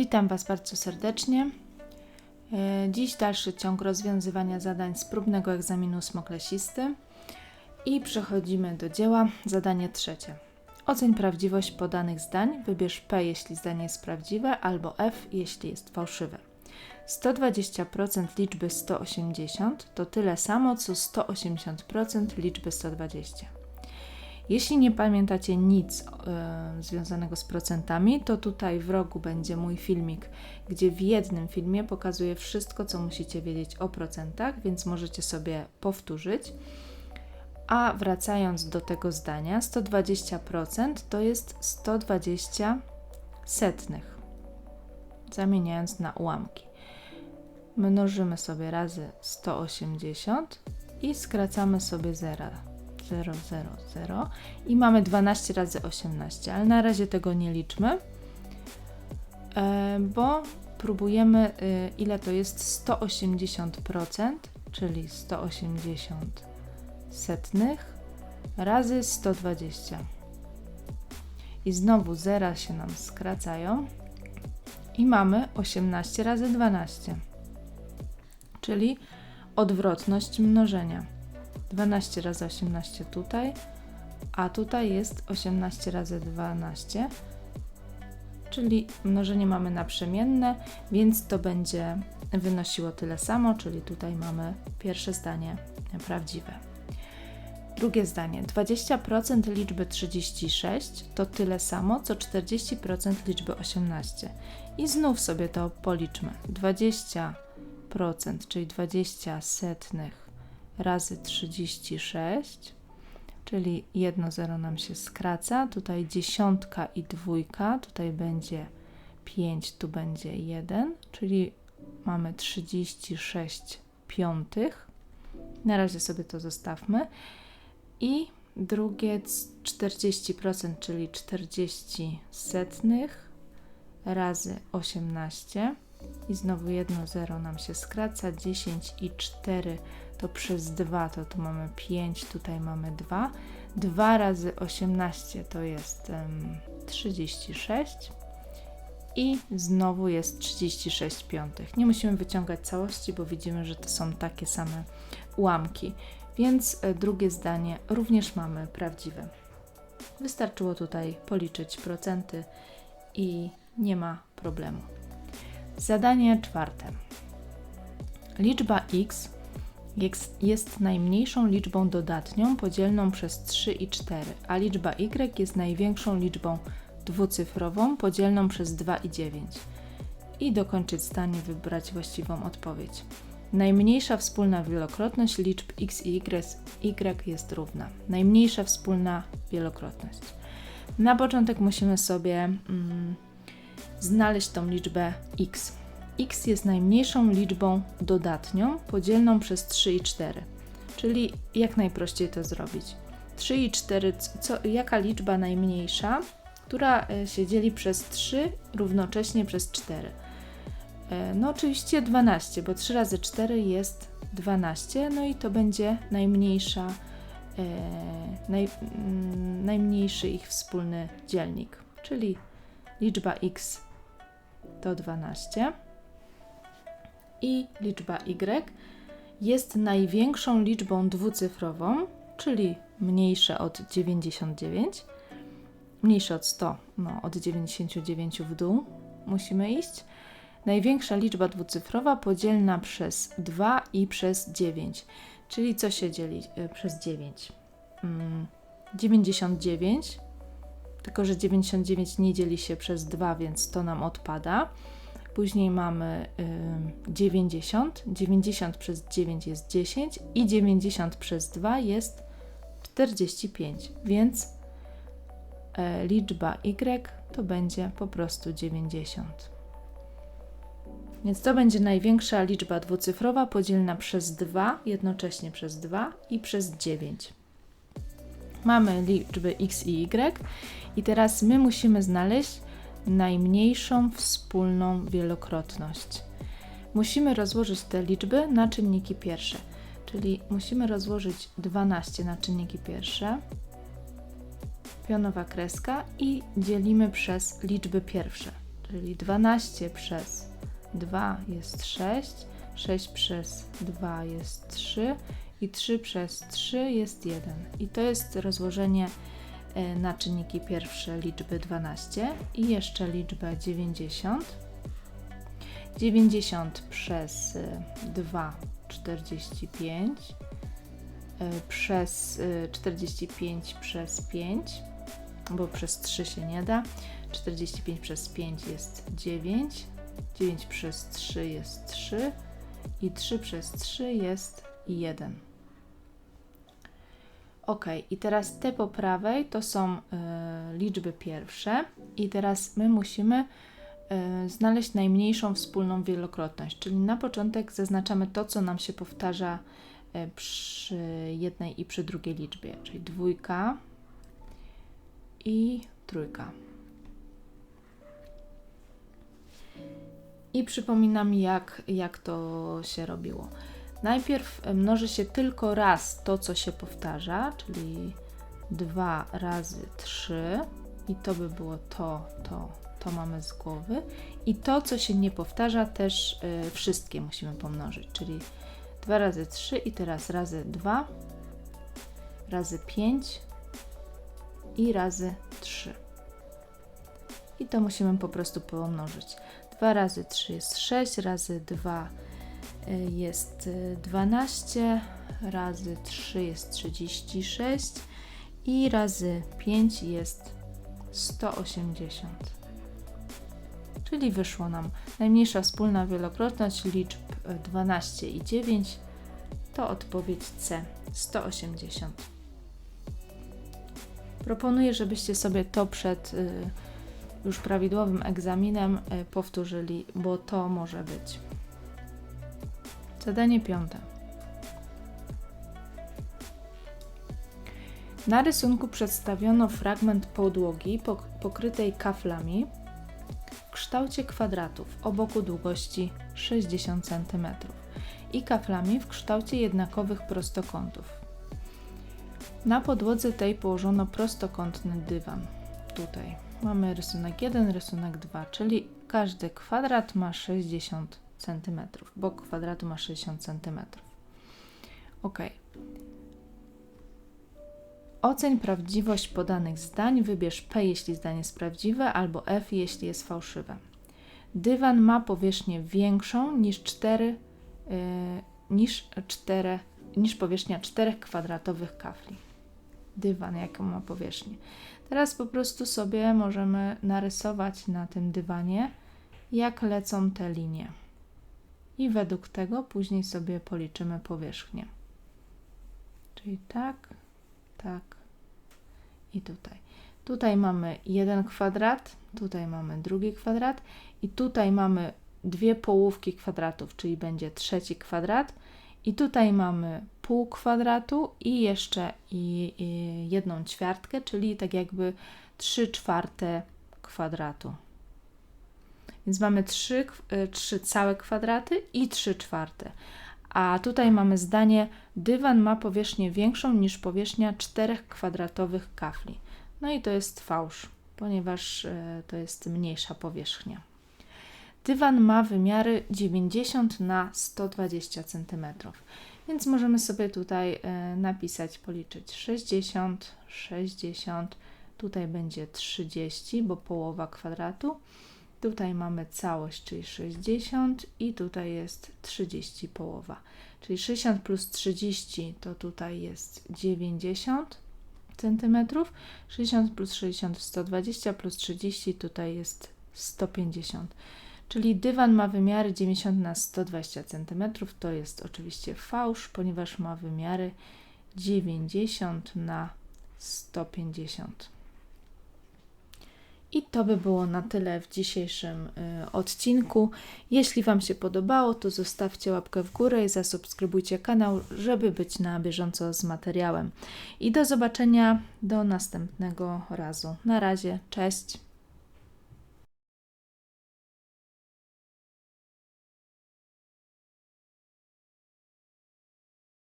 Witam Was bardzo serdecznie. E, Dziś dalszy ciąg rozwiązywania zadań z próbnego egzaminu smoklesisty i przechodzimy do dzieła. Zadanie trzecie. Oceń prawdziwość podanych zdań. Wybierz P, jeśli zdanie jest prawdziwe, albo F, jeśli jest fałszywe. 120% liczby 180 to tyle samo co 180% liczby 120. Jeśli nie pamiętacie nic e, związanego z procentami, to tutaj w rogu będzie mój filmik, gdzie w jednym filmie pokazuję wszystko, co musicie wiedzieć o procentach, więc możecie sobie powtórzyć. A wracając do tego zdania, 120% to jest 120 setnych, zamieniając na ułamki. Mnożymy sobie razy 180 i skracamy sobie zera. 0, 0, 0 i mamy 12 razy 18, ale na razie tego nie liczmy, e, bo próbujemy e, ile to jest 180%, czyli 180 setnych razy 120. I znowu zera się nam skracają i mamy 18 razy 12, czyli odwrotność mnożenia. 12 razy 18 tutaj, a tutaj jest 18 razy 12, czyli mnożenie mamy naprzemienne, więc to będzie wynosiło tyle samo, czyli tutaj mamy pierwsze zdanie prawdziwe. Drugie zdanie. 20% liczby 36 to tyle samo, co 40% liczby 18. I znów sobie to policzmy. 20%, czyli 20 setnych razy 36, czyli jedno zero nam się skraca. Tutaj dziesiątka i dwójka, tutaj będzie 5, tu będzie 1, czyli mamy 36 piątych. Na razie sobie to zostawmy. I drugie 40%, czyli 40 setnych razy 18. I znowu jedno zero nam się skraca, 10 i 4 to przez 2 to tu mamy 5, tutaj mamy 2. 2 razy 18 to jest um, 36 i znowu jest 36 piątych. Nie musimy wyciągać całości, bo widzimy, że to są takie same ułamki, więc e, drugie zdanie również mamy prawdziwe. Wystarczyło tutaj policzyć procenty i nie ma problemu. Zadanie czwarte. Liczba x jest najmniejszą liczbą dodatnią podzielną przez 3 i 4, a liczba y jest największą liczbą dwucyfrową podzielną przez 2 i 9. I dokończyć zdanie, wybrać właściwą odpowiedź. Najmniejsza wspólna wielokrotność liczb x i y jest równa. Najmniejsza wspólna wielokrotność. Na początek musimy sobie mm, znaleźć tą liczbę x x jest najmniejszą liczbą dodatnią podzielną przez 3 i 4. Czyli jak najprościej to zrobić? 3 i 4, co, jaka liczba najmniejsza, która e, się dzieli przez 3 równocześnie przez 4? E, no oczywiście 12, bo 3 razy 4 jest 12, no i to będzie najmniejsza, e, naj, mm, najmniejszy ich wspólny dzielnik, czyli liczba x to 12 i liczba y jest największą liczbą dwucyfrową, czyli mniejsze od 99, mniejsze od 100, no od 99 w dół musimy iść. Największa liczba dwucyfrowa podzielna przez 2 i przez 9. Czyli co się dzieli y, przez 9? Mm, 99, tylko że 99 nie dzieli się przez 2, więc to nam odpada. Później mamy y, 90. 90 przez 9 jest 10 i 90 przez 2 jest 45. Więc y, liczba y to będzie po prostu 90. Więc to będzie największa liczba dwucyfrowa podzielna przez 2, jednocześnie przez 2 i przez 9. Mamy liczby x i y i teraz my musimy znaleźć najmniejszą wspólną wielokrotność. Musimy rozłożyć te liczby na czynniki pierwsze, czyli musimy rozłożyć 12 na czynniki pierwsze, pionowa kreska i dzielimy przez liczby pierwsze, czyli 12 przez 2 jest 6, 6 przez 2 jest 3 i 3 przez 3 jest 1. I to jest rozłożenie na czynniki pierwsze liczby 12 i jeszcze liczbę 90. 90 przez 2 45 przez 45 e, przez 5, bo przez 3 się nie da. 45 przez 5 jest 9, 9 przez 3 jest 3 i 3 przez 3 jest 1. Ok, i teraz te po prawej to są y, liczby pierwsze, i teraz my musimy y, znaleźć najmniejszą wspólną wielokrotność, czyli na początek zaznaczamy to, co nam się powtarza y, przy jednej i przy drugiej liczbie, czyli dwójka i trójka. I przypominam, jak, jak to się robiło. Najpierw mnoży się tylko raz to, co się powtarza, czyli 2 razy 3 i to by było to, to, to mamy z głowy. I to, co się nie powtarza, też y, wszystkie musimy pomnożyć, czyli 2 razy 3 i teraz razy 2, razy 5 i razy 3. I to musimy po prostu pomnożyć. 2 razy 3 jest 6, razy 2 y, jest 12, y, razy 3 jest 36 i razy 5 jest 180. Czyli wyszło nam najmniejsza wspólna wielokrotność liczb 12 y, i 9 to odpowiedź C 180. Proponuję, żebyście sobie to przed już prawidłowym egzaminem powtórzyli, bo to może być. Zadanie piąte. Na rysunku przedstawiono fragment podłogi pokrytej kaflami w kształcie kwadratów o boku długości 60 cm i kaflami w kształcie jednakowych prostokątów. Na podłodze tej położono prostokątny dywan. Tutaj mamy rysunek 1, rysunek 2, czyli każdy kwadrat ma 60 cm. Bok kwadratu ma 60 cm. Ok. Oceń prawdziwość podanych zdań. Wybierz P, jeśli zdanie jest prawdziwe, albo F, jeśli jest fałszywe. Dywan ma powierzchnię większą niż 4, yy, niż 4, niż powierzchnia 4 kwadratowych kafli. Dywan, jaką ma powierzchnię. Teraz po prostu sobie możemy narysować na tym dywanie, jak lecą te linie. I według tego później sobie policzymy powierzchnię. Czyli tak, tak i tutaj. Tutaj mamy jeden kwadrat, tutaj mamy drugi kwadrat i tutaj mamy dwie połówki kwadratów, czyli będzie trzeci kwadrat i tutaj mamy pół kwadratu i jeszcze i, i jedną ćwiartkę, czyli tak jakby 3 czwarte kwadratu. Więc mamy 3, 3 e, całe kwadraty i 3 czwarte. A tutaj mamy zdanie: dywan ma powierzchnię większą niż powierzchnia 4 kwadratowych kafli. No i to jest fałsz, ponieważ e, to jest mniejsza powierzchnia. Dywan ma wymiary 90 na 120 cm. Więc możemy sobie tutaj e, napisać, policzyć 60, 60, tutaj będzie 30, bo połowa kwadratu. Tutaj mamy całość, czyli 60 i tutaj jest 30 połowa. Czyli 60 plus 30 to tutaj jest 90 cm, 60 plus 60 120 plus 30 tutaj jest 150 Czyli dywan ma wymiary 90 na 120 cm. To jest oczywiście fałsz, ponieważ ma wymiary 90 na 150. I to by było na tyle w dzisiejszym y, odcinku. Jeśli Wam się podobało, to zostawcie łapkę w górę i zasubskrybujcie kanał, żeby być na bieżąco z materiałem. I do zobaczenia do następnego razu. Na razie, cześć.